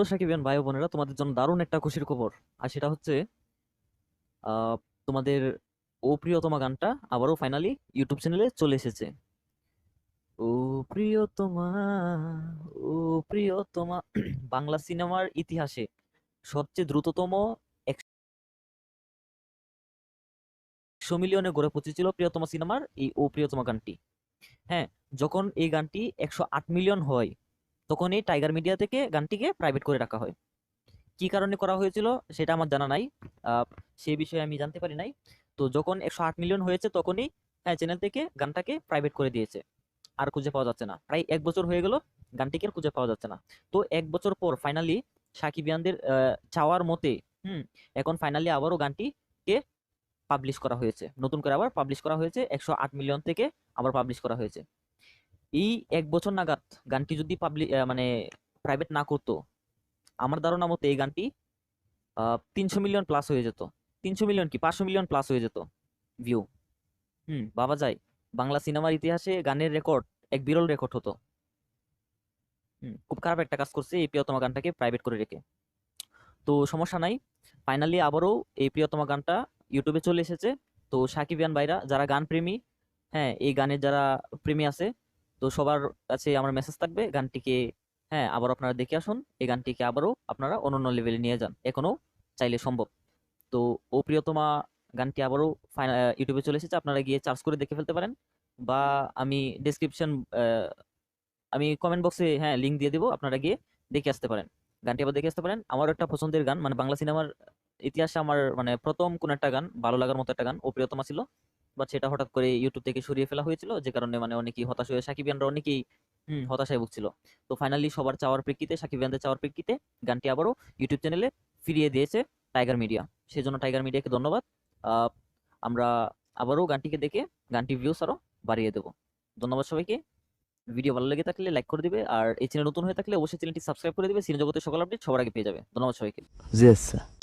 Hello সাকিবিয়ান ভাই বোনেরা, তোমাদের জন্য দারুণ একটা খুশির খবর। আর সেটা হচ্ছে তোমাদের ও প্রিয়তমা গানটা আবারও ফাইনালি ইউটিউব চ্যানেলে চলে এসেছে। ও প্রিয়তমা ও প্রিয়তমা বাংলা সিনেমার ইতিহাসে সবচেয়ে দ্রুততম একশো মিলিয়নে গড়ে পৌঁছেছিল প্রিয়তমা সিনেমার এই ও প্রিয়তমা গানটি। হ্যাঁ যখন এই গানটি একশো আট মিলিয়ন হয় তখন এই টাইগার মিডিয়া থেকে গানটিকে প্রাইভেট করে রাখা হয়। কি কারণে করা হয়েছিল সেটা আমার জানা নাই। সে বিষয়ে আমি জানতে পারি নাই। তো যখন একশো আট মিলিয়ন হয়েছে তখনই হ্যাঁ চ্যানেল থেকে গানটাকে প্রাইভেট করে দিয়েছে। আর খুঁজে পাওয়া যাচ্ছে না। প্রায় এক বছর হয়ে গেল গানটিকে আর খুঁজে পাওয়া যাচ্ছে না। তো এক বছর পর ফাইনালি সাকিবিয়ানদের চাওয়ার মতে, হুম, এখন ফাইনালি আবারও গানটিকে পাবলিশ করা হয়েছে। নতুন করে আবার পাবলিশ করা হয়েছে। একশো আট মিলিয়ন থেকে আবার পাবলিশ করা হয়েছে। এই এক বছর নাগাদ গানটি যদি পাবলিক মানে প্রাইভেট না করতো, আমার ধারণা মতে এই গানটি তিনশো মিলিয়ন প্লাস হয়ে যেত। তিনশো মিলিয়ন কি? পাঁচশো মিলিয়ন প্লাস হয়ে যেত ভিউ হুম বাবা যায়। বাংলা সিনেমার ইতিহাসে গানের রেকর্ড এক বিরল রেকর্ড হতো। হুম, খুব খারাপ একটা কাজ করছে এই প্রিয়তমা গানটাকে প্রাইভেট করে রেখে। তো সমস্যা নাই। ফাইনালি আবারও এই প্রিয়তমা গানটা ইউটিউবে চলে এসেছে। তো সাকিবিয়ান ভাইরা, যারা গান প্রেমী হ্যাঁ এই গানের যারা প্রেমী আছে তো সবার কাছে আমার মেসেজ থাকবে, গানটিকে হ্যাঁ আবার আপনারা দেখে আসুন, এই গানটিকে আবারও আপনারা অনন্য লেভেলে নিয়ে যান এখনও চাইলে সম্ভব। তো ও প্রিয়তমা গানটি আবারও ফাইনাল ইউটিউবে চলে এসেছে, আপনারা গিয়ে চার্জ করে দেখে ফেলতে পারেন বা আমি ডেসক্রিপশন আমি কমেন্ট বক্সে হ্যাঁ লিঙ্ক দিয়ে দেবো, আপনারা গিয়ে দেখে আসতে পারেন। গানটি আবার দেখে আসতে পারেন আমার একটা পছন্দের গান মানে বাংলা সিনেমার ইতিহাসে আমার মানে প্রথম কোন একটা গান, ভালো লাগার মতো একটা গান ও প্রিয়তমা ছিল। বাট সেটা হঠাৎ করে ইউটিউব থেকে সরিয়ে ফেলা হয়েছিল যে কারণে মানে অনেকেই হতাশ হয়ে সাকিবিয়ানরা অনেকেই হুম হতাশায় ভুগছিল। তো ফাইনালি সবার চাওয়ার প্রেক্ষিতে সাকিবিয়ানদের চাওয়ার প্রেক্ষিতে গানটি আবারও ইউটিউব চ্যানেলে ফিরিয়ে দিয়েছে টাইগার মিডিয়া সেই জন্য টাইগার মিডিয়াকে ধন্যবাদ। আমরা আবারও গানটিকে দেখে গানটি ভিউস আরও বাড়িয়ে দেবো। ধন্যবাদ সবাইকে। ভিডিও ভালো লেগে থাকলে লাইক করে দিবে আর এই চ্যানেল নতুন হয়ে থাকলে অবশ্যই চ্যানেলটি সাবস্ক্রাইব করে দিবে। সিনে জগতের সকল আপডেট সবার আগে পেয়ে যাবে। ধন্যবাদ সবাইকে। Yes, sir.